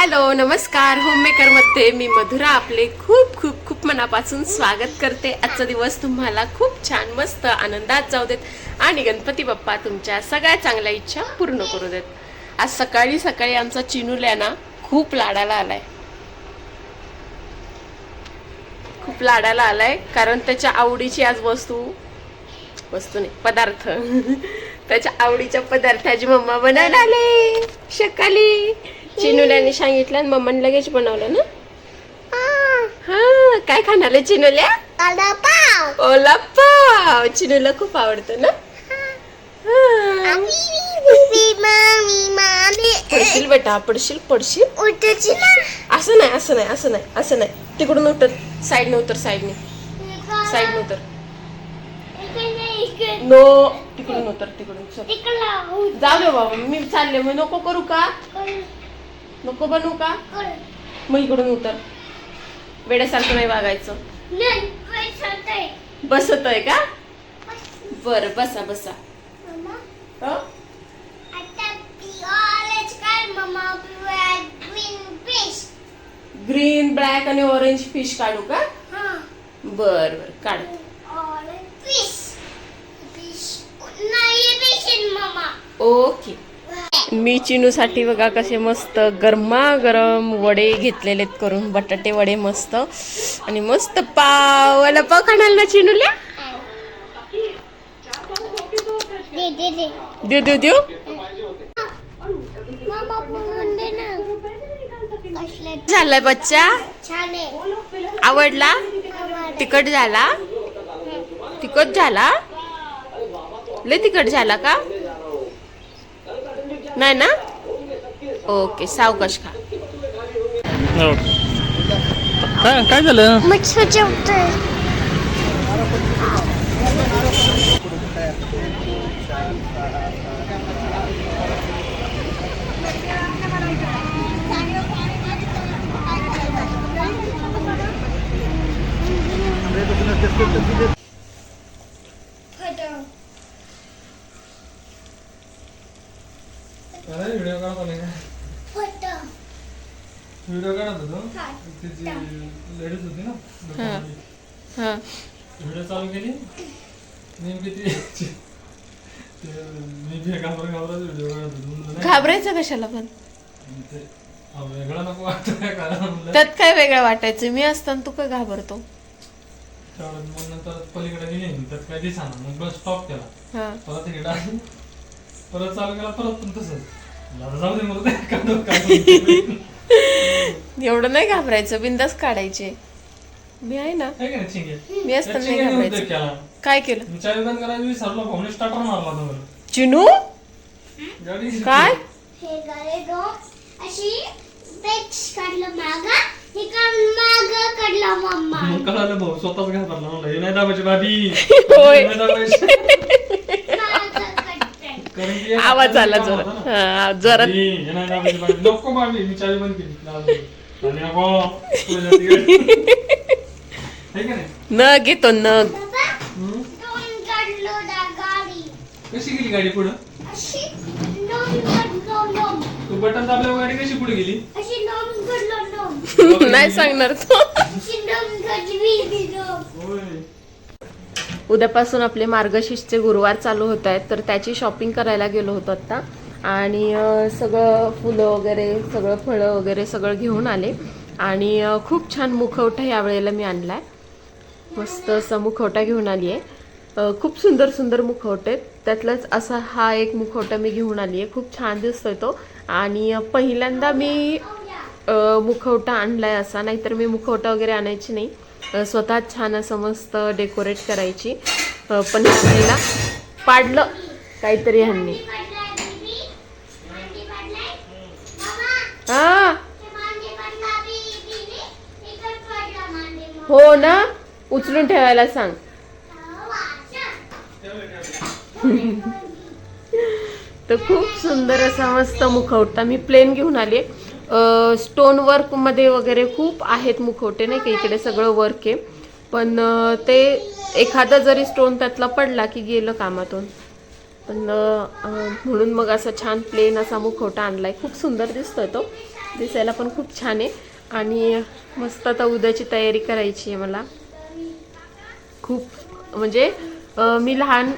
Hello नमस्कार. होममेकरमध्ये मी मधुरा आपले खूप खूप खूप मनापासून स्वागत करते. आजचा दिवस तुम्हाला खूप छान मस्त आनंदात जाऊ देत आणि गणपती बाप्पा तुमच्या सगळ्या चांगल्या इच्छा पूर्ण करू देत. आज सकाळी सकाळी आमचा चिनूल्या ना खूप लाडाला आलाय. खूप लाडाला आलाय कारण त्याच्या आवडीची आज वस्तू वस्तू नाही पदार्थ. त्याच्या आवडीच्या पदार्थाची मम्मा बनायला आले. सकाळी चिनुल्याने सांगितलं आणि मम्माने लगेच बनवलं ना? हा काय खाणार चिनुल्या ओला पाव. चिनूला खूप आवडतं ना? हा. पडशील बेटा पडशील पडशील. असं नाही असं नाही असं नाही असं नाही. तिकडून उतर. साईडने उतर साईडने. साईडने उतर. नो तिकडून उतर तिकडून. जाऊ दे बाबा मी चालले. मग नको करू का? नको बनवू का? मग इकडून उतर. वेड्यासारखं नाही वागायचं. बसत आहे. का? बर बसा बसा. हं? ग्रीन ब्लॅक आणि ऑरेंज फिश काढू का? बर बर काढ. ओके मी चिनूसाठी बघा कसे मस्त गरमागरम वडे घेतलेले करून बटाटे वडे मस्त. आणि मस्त पाव वाला पाव खाणार ना चिनूल्या देऊ देऊ देऊ. झालाय बच्चा? आवडला? तिकट झाला? तिकट झाला? लय तिकट झाला का? नाही ना? ओके सावकाश खा. हो. काय काय झालं? मच्छर जेवतोय व्हिडिओ काढत नाही का फोटो व्हिडिओ काढत होतो होती ना. हा. व्हिडिओ चालू केली. नेमकी ती मी घाबर व्हिडिओ. घाबरायचं कशाला पण? वेगळा नको वाटतं त्यात काय वेगळं वाटायचं? मी असताना तू काय घाबरतो? तेवढ्यात मग नंतर पलीकडे गेली त्यात काय दिसाना मग बस स्टॉप केला. हा. परत इकडे आली. परत चालू केला परत पण तसंच. जाऊ दे मला एवढं नाही घाबरायचं बिंदास काढायचे. मी आहे ना. नाही मी असताना नाही घाबरायचं. काय केलं. चिनू? काय? हे गाले दो अशी पेच आवाज आला जोरात. होता ना. जोरात. नको मी चावी बंद केली. दा गाडी. कशी गेली गाडी पुढं? तू बटन दाबल्यावर गाडी कशी पुढे गेली? नाही सांगणार तो अशी नोम काढली नोम होय उद्यापासून आपले मार्गशीर्षचे गुरुवार चालू होत आहेत तर त्याची शॉपिंग करायला गेलो होतो आत्ता आणि सगळं फुलं वगैरे सगळं फळं वगैरे सगळं घेऊन आले. आणि खूप छान मुखवटा यावेळेला मी आणला आहे मस्त असा मुखवटा घेऊन आली आहे खूप सुंदर सुंदर मुखवटे आहेत. त्यातलाच असा हा एक मुखवटा मी घेऊन आली आहे खूप छान दिसतोय तो. आणि पहिल्यांदा मी मुखवटा मुखवटा आणलाय असा. नाहीतर मी मुखवटा वगैरे आणायची नाही. स्वतः छान असं मस्त डेकोरेट करायची. पण ह्यांनीला पाडलं काहीतरी ह्यांनी. हा. हो ना? उचलून ठेवायला सांग. तर खूप सुंदर असा मस्त मुखवटा मी प्लेन घेऊन आले स्टोन वर्कमध्ये वगैरे खूप आहेत मुखवटे नाही का? इकडे सगळं वर्क आहे. पण ते एखादा जरी स्टोन त्यातला पडला की गेलं कामातून. पण म्हणून मग असा छान प्लेन असा मुखवटा आणलाय. खूप सुंदर दिसतोय तो. दिसायला पण खूप छान आहे. आणि मस्त आता उद्याची तयारी करायची आहे मला. खूप म्हणजे मी लहान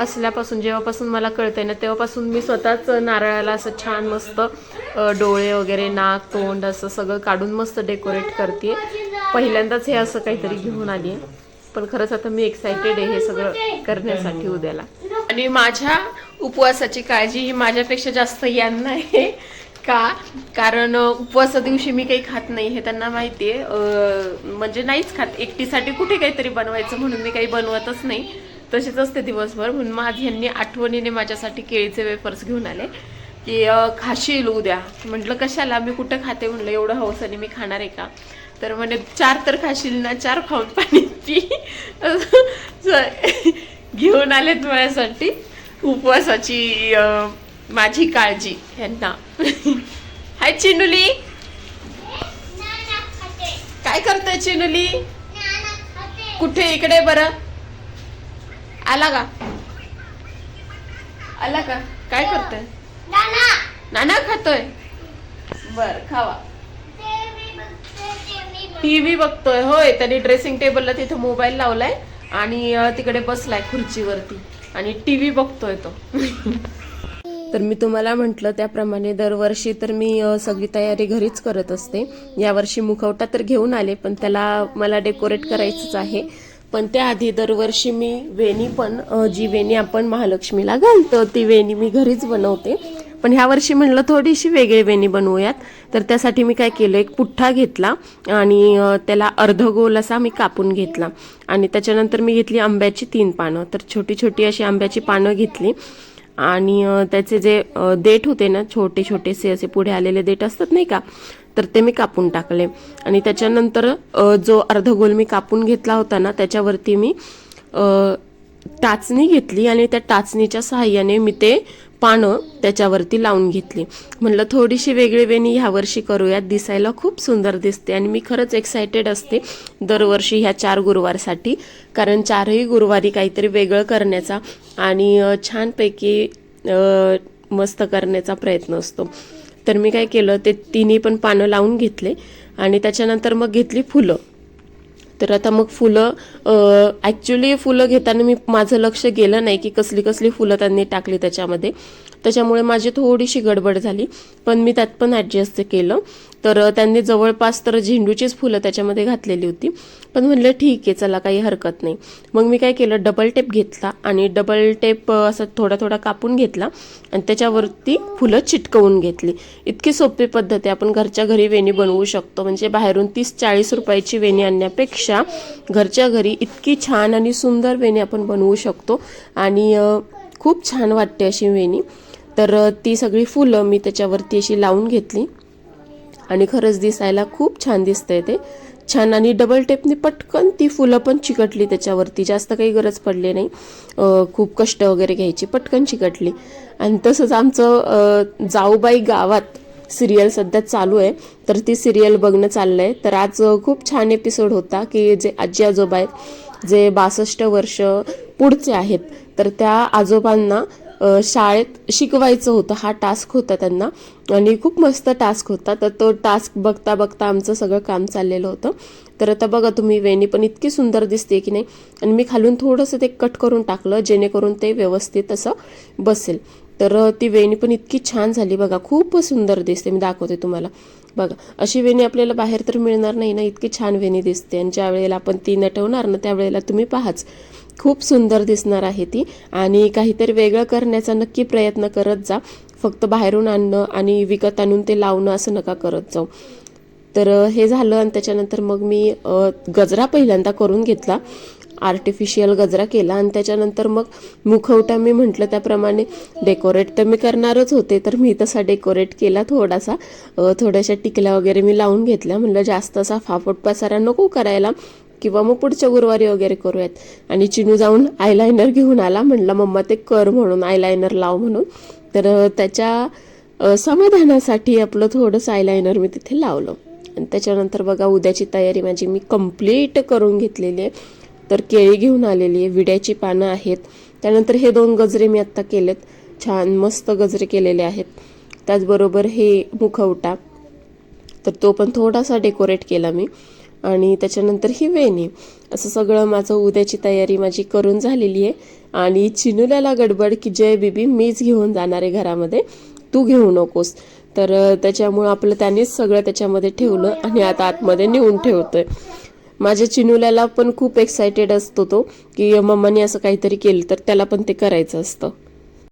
असल्यापासून जेव्हापासून मला कळतंय ना तेव्हापासून मी स्वतःच नारळाला असं छान मस्त डोळे वगैरे नाक तोंड असं सगळं काढून मस्त डेकोरेट करते पहिल्यांदाच हे असं काहीतरी घेऊन आली आहे पण खरंच आता मी एक्सायटेड आहे हे सगळं करण्यासाठी उद्याला. आणि माझ्या उपवासाची काळजी ही माझ्यापेक्षा जास्त यांना आहे. का? कारण उपवासा दिवशी मी काही खात नाही हे त्यांना माहिती आहे म्हणजे नाहीच खात. एकटीसाठी कुठे काहीतरी बनवायचं म्हणून मी काही बनवतच नाही. तशीच असते दिवसभर. म्हणून माझ ह्यांनी आठवणीने माझ्यासाठी केळीचे वेफर्स घेऊन आले. की खाशील उद्या. म्हटलं कशाला? मी कुठं खाते? म्हणलं एवढं हौसाने मी खाणार आहे का? तर म्हणे चार तर खाशील ना चार खाऊन पाणी पी. घेऊन आलेत माझ्यासाठी उपवासाची माझी काळजी ह्यांना. हाय चिनुली. काय करतोय चिनुली? कुठे? इकडे बरं. आला का? आला का? काय करतोय? नाना! खातोय? बर खावा. टीव्ही बघतोय होय. त्याने ड्रेसिंग टेबलला तिथं मोबाईल लावलाय आणि तिकडे बसलाय खुर्चीवरती. आणि टीव्ही बघतोय तो. तर मी तुम्हाला म्हटलं त्याप्रमाणे दरवर्षी तर मी सगळी तयारी घरीच करत असते. यावर्षी मुखवटा तर घेऊन आले पण त्याला मला डेकोरेट करायचंच आहे. पण त्याआधी दरवर्षी मी वेणी पण जी वेणी आपण महालक्ष्मीला घालतो ती वेणी मी घरीच बनवते. पण ह्या वर्षी म्हणलं थोडीशी वेगळी वेणी बनवूयात. तर त्यासाठी मी काय केलं एक पुठ्ठा घेतला आणि त्याला अर्धगोल असा मी कापून घेतला. आणि त्याच्यानंतर मी घेतली आंब्याची तीन पानं. तर छोटी छोटी अशी आंब्याची पानं घेतली. आणि त्याचे जे देठ होते ना छोटे छोटेसे असे पुढे आलेले देठ असतात नाही का? तर ते मी कापून टाकले. आणि त्याच्यानंतर जो अर्धगोल मी कापून घेतला होता ना त्याच्यावरती मी टाचणी घेतली आणि त्या टाचणीच्या सहाय्याने मी ते पानं त्याच्यावरती लावून घेतली. म्हणलं थोडीशी वेगळी वेणी ह्यावर्षी करूयात दिसायला खूप सुंदर दिसते आणि मी खरंच एक्सायटेड असते दरवर्षी ह्या चार गुरुवारसाठी. कारण चारही गुरुवारी काहीतरी वेगळं करण्याचा आणि छानपैकी मस्त करण्याचा प्रयत्न असतो. तर मी काय केलं ते तिन्ही पण पानं लावून घेतले आणि त्याच्यानंतर मग घेतली फुलं. तर आता मग फुलं ॲक्च्युली फुलं घेताना मी माझं लक्ष गेलं नाही की कसली कसली फुलं त्यांनी टाकली त्याच्यामध्ये. त्याच्यामुळे माझी थोडीशी गडबड झाली पण मी त्यात पण ॲडजस्ट केलं. तर त्यांनी जवळपास तर झेंडूचीच फुलं त्याच्यामध्ये घातलेली होती. पण म्हणलं ठीक आहे चला काही हरकत नाही. मग मी काय केलं डबल टेप घेतला आणि डबल टेप असं थोडा थोडा कापून घेतला आणि त्याच्यावरती फुलं चिटकवून घेतली. इतकी सोपी पद्धत आहे. आपण घरच्या घरी वेणी बनवू शकतो. म्हणजे बाहेरून तीस चाळीस रुपयाची वेणी आणण्यापेक्षा घरच्या घरी इतकी छान आणि सुंदर वेणी आपण बनवू शकतो. आणि खूप छान वाटते अशी वेणी. तर ती सगळी फुलं मी त्याच्यावरती अशी लावून घेतली. आणि खरंच दिसायला खूप छान दिसतंय ते. छान आणि डबल टेपने पटकन ती फुलं पण चिकटली त्याच्यावरती. जास्त काही गरज पडली नाही. खूप कष्ट वगैरे घ्यायची पटकन चिकटली. आणि तसंच आमचं जाऊबाई गावात सिरियल सध्या चालू आहे. तर ती सिरियल बघणं चाललं आहे तर आज खूप छान एपिसोड होता की जे आजी आजोबा आहेत जे बासष्ट वर्ष पुढचे आहेत. तर त्या आजोबांना शाळेत शिकवायचं होतं. हा टास्क होता त्यांना. आणि खूप मस्त टास्क होता. तर तो टास्क बघता बघता आमचं सगळं काम चाललेलं होतं. तर आता बघा तुम्ही वेणी पण इतकी सुंदर दिसते की नाही. आणि मी खालून थोडंसं ते कट करून टाकलं जेणेकरून ते व्यवस्थित असं बसेल. तर ती वेणी पण इतकी छान झाली बघा. खूप सुंदर दिसते. मी दाखवते तुम्हाला. बघा अशी वेणी आपल्याला बाहेर तर मिळणार नाही ना? इतकी छान वेणी दिसते. आणि ज्या वेळेला आपण ती नटवणार ना त्यावेळेला तुम्ही पाहाच. खूप सुंदर दिसणार आहे ती. आणि काहीतरी वेगळं करण्याचा नक्की प्रयत्न करत जा. फक्त बाहेरून आणणं आणि विकत आणून ते लावणं असं नका करत जाऊ. तर हे झालं आणि त्याच्यानंतर मग मी गजरा पहिल्यांदा करून घेतला. आर्टिफिशियल गजरा केला आणि त्याच्यानंतर मग मुखवटा मी म्हटलं त्याप्रमाणे डेकोरेट तर मी करणारच होते तर मी तसा डेकोरेट केला थोडासा. थोड्याशा टिकल्या वगैरे मी लावून घेतल्या. म्हणलं जास्त असा फाफट पसारा नको करायला. किंवा मग पुढच्या गुरुवारी वगैरे करूयात. आणि चिनू जाऊन आयलायनर घेऊन आला. म्हणला मम्मा ते कर म्हणून आयलायनर लाव म्हणून. तर त्याच्या समाधानासाठी आपलं थोडंसं आयलायनर मी तिथे लावलं. आणि त्याच्यानंतर बघा उद्याची तयारी माझी मी कंप्लीट करून घेतलेली आहे. तर केळी घेऊन आलेली आहे. विड्याची पानं आहेत. त्यानंतर हे दोन गजरे मी आत्ता केलेत. छान मस्त गजरे केलेले आहेत. त्याचबरोबर हे मुखवटा. तर तो पण थोडासा डेकोरेट केला मी. आणि त्याच्यानंतर ही वेणी. असं सगळं माझं उद्याची तयारी माझी करून झालेली आहे. आणि चिनुल्याला गडबड की जय बीबी मीच घेऊन जाणार आहे घरामध्ये. तू घेऊ नकोस. तर त्याच्यामुळं आपलं त्यांनीच सगळं त्याच्यामध्ये ठेवलं आणि आता आतमध्ये नेऊन ठेवतोय. माझ्या चिनुल्याला पण खूप एक्सायटेड असतो तो की मम्माने असं काहीतरी केलं तर त्याला पण ते करायचं असतं.